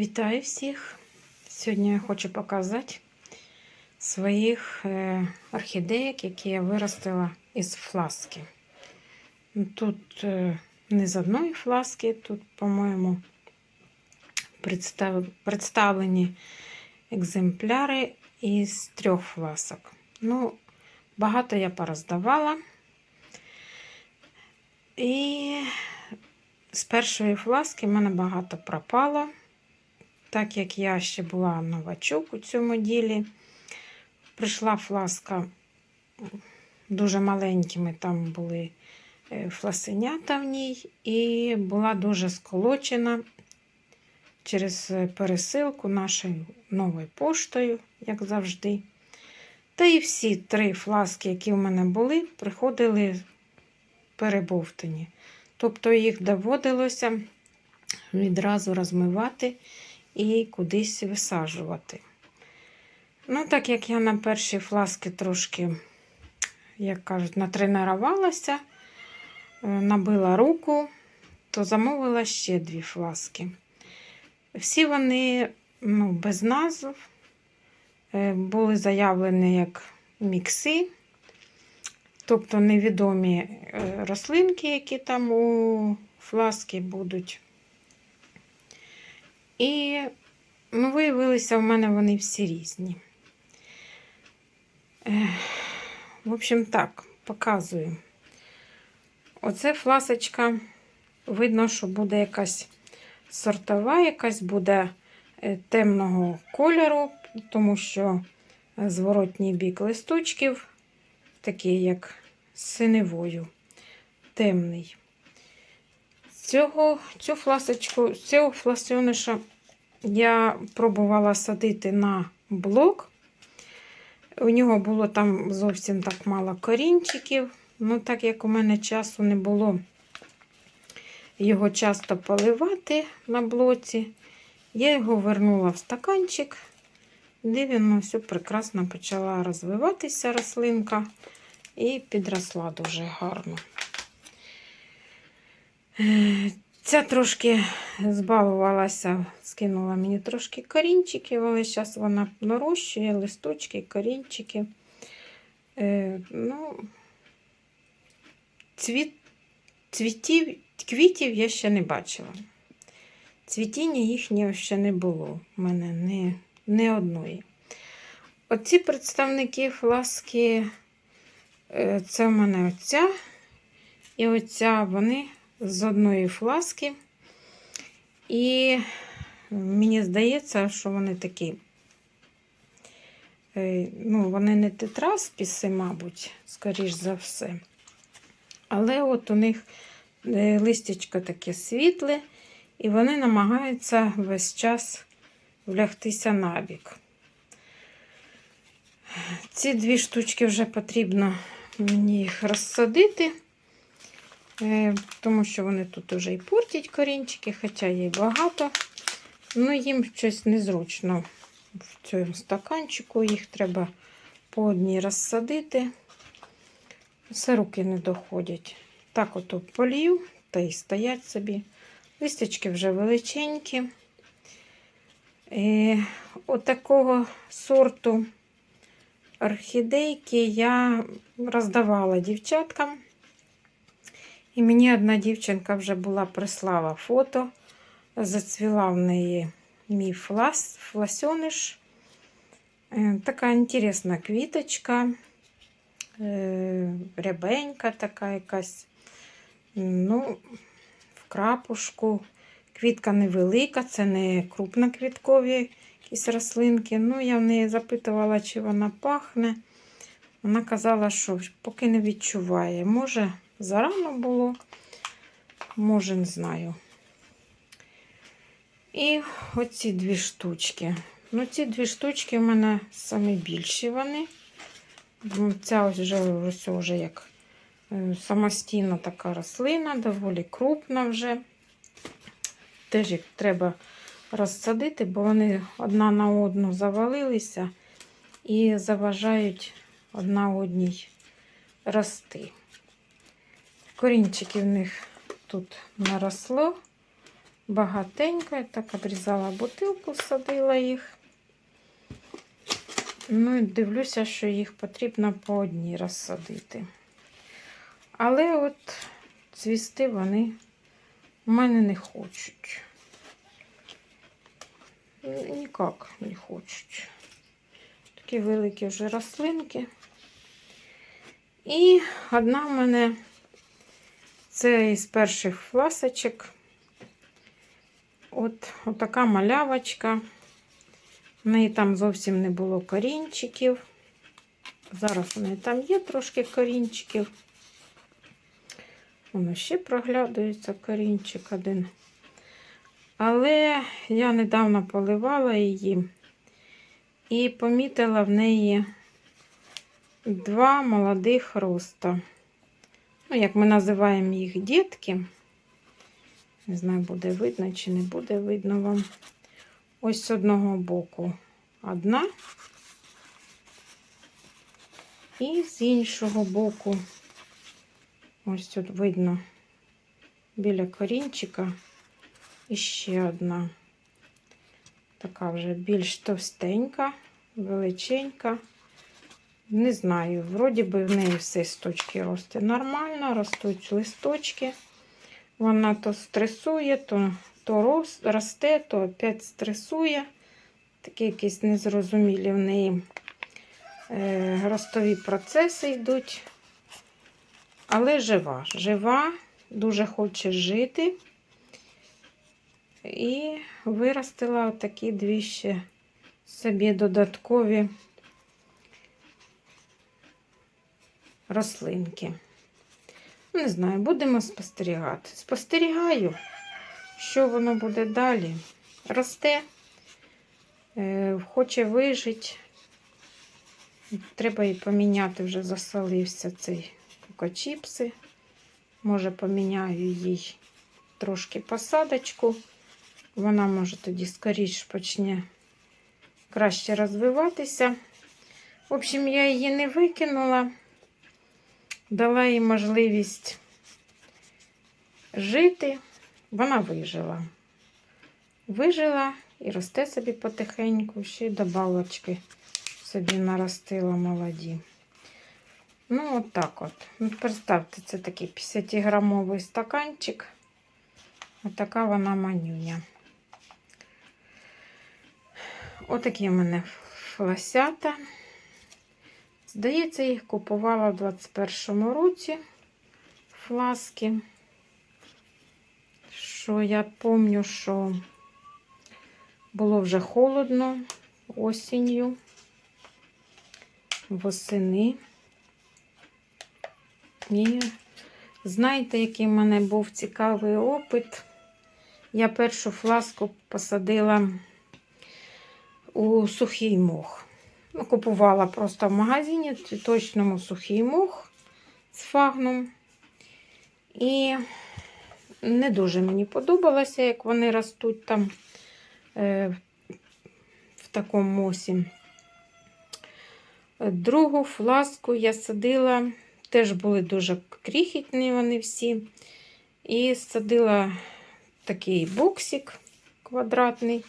Вітаю всіх! Сьогодні я хочу показати своїх е, орхідеїк, які я виростила із фласки. Тут е, не з одної фласки, тут, по-моєму, представлені екземпляри із трьох фласок. Ну, багато я пороздавала. І з першої фласки в мене багато пропало. Так як я ще була новачок у цьому ділі, прийшла фласка дуже маленькими, там були е, фласенята в ній, і була дуже сколочена через пересилку нашою новою поштою, як завжди. Та і всі три фласки, які в мене були, приходили перебовтані. Тобто їх доводилося відразу розмивати і кудись висаджувати. Ну, так як я на першій фласки трошки, як кажуть, натренувалася, е, набила руку, то замовила ще дві фласки. Всі вони ну, без назв, е, були заявлені як мікси, тобто невідомі е, рослинки, які там у фласки будуть. І ну, виявилися в мене вони всі різні. В общем, так, показую. Оце фласочка, видно, що буде якась сортова, якась буде е, темного кольору, тому що зворотній бік листочків, такий, як синевою, темний. Цього, Цю фласочку, цього фласьониша я пробувала садити на блок. У нього було там зовсім так мало корінчиків. Ну, так як у мене часу не було його часто поливати на блоці, я його вернула в стаканчик, де він все прекрасно почала розвиватися рослинка і підросла дуже гарно. Ця трошки збалувалася, скинула мені трошки корінчиків, але зараз вона нарощує листочки, корінчики. Е, ну, цвіт, цвітів, квітів я ще не бачила. Цвітіння їхнього ще не було в мене не, не одної. Оці представники фласки, е, це в мене оця і оця вони з одної фласки. І мені здається, що вони такі, е, ну, вони не тетраспіси, мабуть, скоріш за все. Але от у них е, листячко таке світле, і вони намагаються весь час влягтися набік. Ці дві штучки вже потрібно мені їх розсадити. Е, тому що вони тут вже і портять корінчики, хоча є багато. Ну, їм щось незручно в цьому стаканчику. Їх треба по одній розсадити. Все руки не доходять. Так ото полів та й стоять собі. Листячки вже величенькі. І от сорту орхідейки я роздавала дівчаткам. І мені одна дівчинка вже була прислала фото, зацвіла в неї мій флас, фласьониш. Е, така інтересна квіточка, е, рябенька така якась. Ну, в крапушку. Квітка невелика, це не крупноквіткові якісь рослинки. Ну, я в неї запитувала, чи вона пахне. Вона казала, що поки не відчуває. Може, зарано було, може, не знаю. І оці дві штучки. Ну, ці дві штучки в мене самі більші вони. Ця ось вже ось вже як е, самостійна така рослина, доволі крупна вже. Теж їх треба розсадити, бо вони одна на одну завалилися і заважають одна одній рости. Корінчики в них тут наросло багатенько. Я так обрізала бутилку, садила їх. Ну і дивлюся, що їх потрібно по одній розсадити. Але от цвісти вони в мене не хочуть. Ніяк не хочуть. Такі великі вже рослинки. І одна в мене це із перших фласочок. От, така малявочка. В неї там зовсім не було корінчиків. Зараз у неї там є трошки корінчиків. Воно ще проглядується корінчик один. Але я недавно поливала її і помітила в неї два молодих роста. Ну, як ми називаємо їх дітки. Не знаю, буде видно чи не буде видно вам. Ось з одного боку одна. І з іншого боку, ось тут видно біля корінчика іще одна. Така вже більш товстенька, величенька. Не знаю, вроді би в неї все з точки рости нормально, ростуть листочки. Вона то стресує, то то рос, росте, то опять стресує. Такі якісь незрозумілі в неї е, ростові процеси йдуть. Але жива, жива, дуже хоче жити. І виростила такі дві ще собі додаткові рослинки. Не знаю, будемо спостерігати. Спостерігаю, що воно буде далі. Росте, е, хоче вижити. Треба і поміняти, вже засолився цей кокочіпси. Може, поміняю їй трошки посадочку. Вона може тоді скоріше почне краще розвиватися. В общем, я її не викинула дала їй можливість жити, вона вижила. Вижила і росте собі потихеньку, ще й добавочки собі наростила молоді. Ну, от от. Ну, Представте, це такий 50-грамовий стаканчик. Отака вона манюня. Отакі в мене фласята. Здається, їх купувала в 21-му році фласки. Що я пам'ятаю, що було вже холодно осінню, восени. І знаєте, який в мене був цікавий опит. Я першу фласку посадила у сухий мох. Ну, Купувала просто в магазині цвіточному сухий мох з фагном. І не дуже мені подобалося, як вони ростуть там е, в такому мосі. Другу фласку я садила, теж були дуже крихітні вони всі. І садила такий боксик квадратний,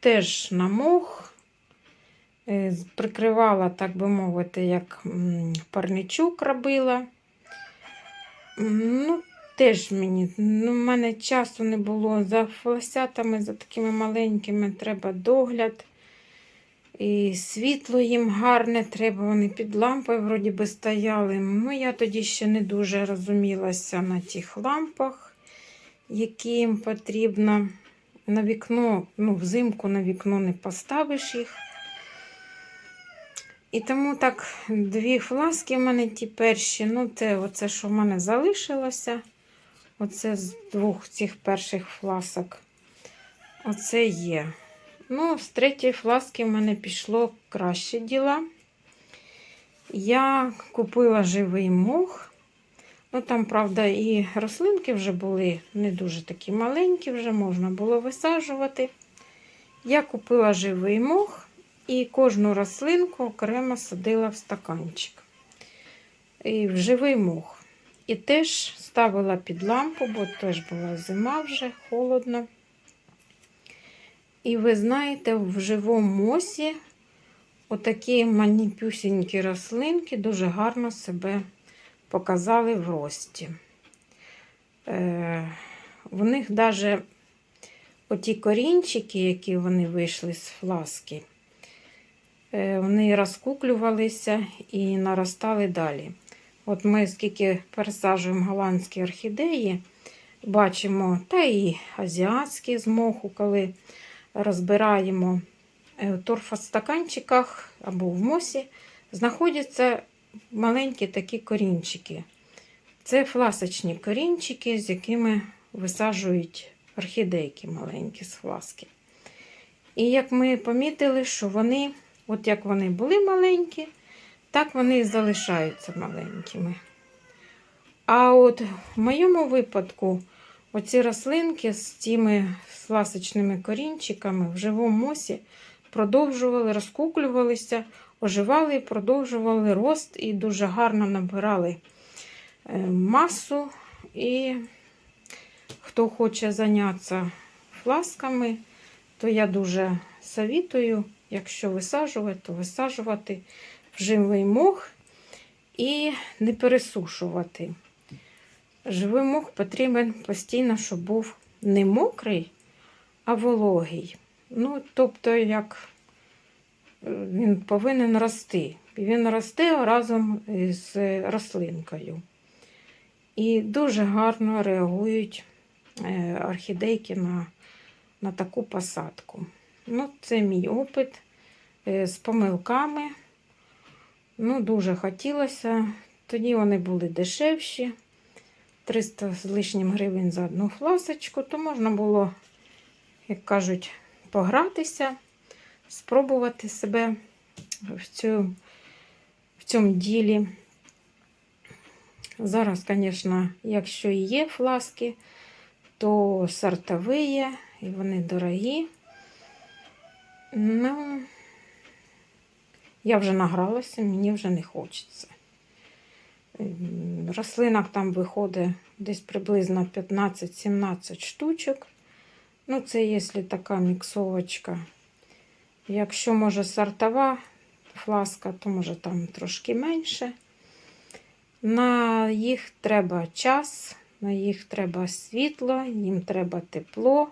теж на мох. Е, прикривала, так би мовити, як парничок робила. Ну, Теж мені, ну, в мене часу не було за флосятами, за такими маленькими треба догляд. І світло їм гарне, треба, вони під лампою вроді би стояли. Ну, я тоді ще не дуже розумілася на тих лампах, які їм потрібно. На вікно, ну, взимку на вікно не поставиш їх. І тому так, дві фласки в мене ті перші. Ну, це оце, що в мене залишилося. Оце з двох цих перших фласок. Оце є. Ну, з третьої фласки в мене пішло краще діла. Я купила живий мох. Ну, там, правда, і рослинки вже були не дуже такі маленькі, вже можна було висаджувати. Я купила живий мох. І кожну рослинку окремо садила в стаканчик. І в живий мох. І теж ставила під лампу, бо теж була зима вже, холодно. І ви знаєте, в живому мосі отакі маніпюсінькі рослинки дуже гарно себе показали в рості. Е, в них навіть оті корінчики, які вони вийшли з фласки, вони розкуклювалися і наростали далі. От ми скільки пересаджуємо голландські орхідеї, бачимо, та і азіатські з моху, коли розбираємо е, в торфостаканчиках або в мосі, знаходяться маленькі такі корінчики. Це фласочні корінчики, з якими висаджують орхідейки маленькі з фласки. І як ми помітили, що вони, от як вони були маленькі, так вони і залишаються маленькими. А от в моєму випадку, оці рослинки з цими фласочними корінчиками в живому мосі продовжували, розкуклювалися, оживали, продовжували рост і дуже гарно набирали е, масу. І хто хоче зайнятися фласками, то я дуже совітую, якщо висаджувати, то висаджувати в живий мох і не пересушувати. Живий мох потрібен постійно, щоб був не мокрий, а вологий. Ну, тобто, як е, він повинен рости. Він росте разом з рослинкою. І дуже гарно реагують е, орхідейки на, на таку посадку. Ну, це мій опит з помилками. Ну, дуже хотілося. Тоді вони були дешевші. 300 з лишнім гривень за одну фласочку, то можна було, як кажуть, погратися, спробувати себе в, цю, в цьому ділі. Зараз, звісно, якщо і є фласки, то сортові і вони дорогі. Ну, я вже награлася, мені вже не хочеться. Ем, Рослинок там виходить десь приблизно 15-17 штучок. Ну, це якщо така міксовочка. Якщо може сортова фласка, то може там трошки менше. На їх треба час, на їх треба світло, їм треба тепло.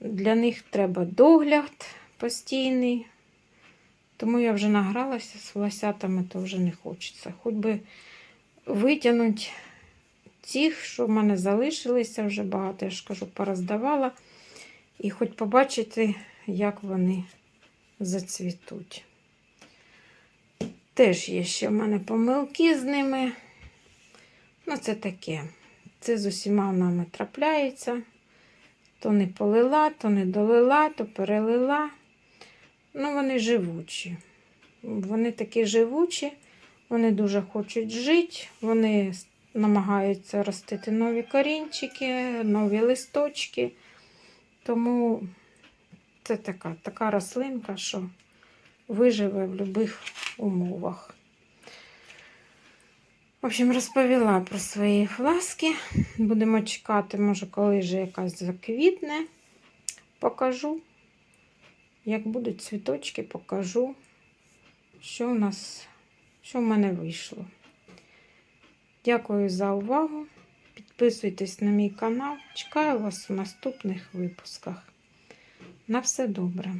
Для них треба догляд постійний. Тому я вже награлася з волосятами, то вже не хочеться. Хоч би витягнути тих, що в мене залишилися вже багато, я ж кажу, пороздавала. І хоч побачити, як вони зацвітуть. Теж є ще в мене помилки з ними. Ну, це таке. Це з усіма нами трапляється. То не полила, то не долила, то перелила. Ну, вони живучі. Вони такі живучі, вони дуже хочуть жити, вони намагаються ростити нові корінчики, нові листочки. Тому це така, така рослинка, що виживе в будь-яких умовах. В общем, розповіла про свої фласки. Будемо чекати, може, коли вже якась заквітне. Покажу. Як будуть цвіточки, покажу, що у нас, що в мене вийшло. Дякую за увагу. Підписуйтесь на мій канал. Чекаю вас у наступних випусках. На все добре.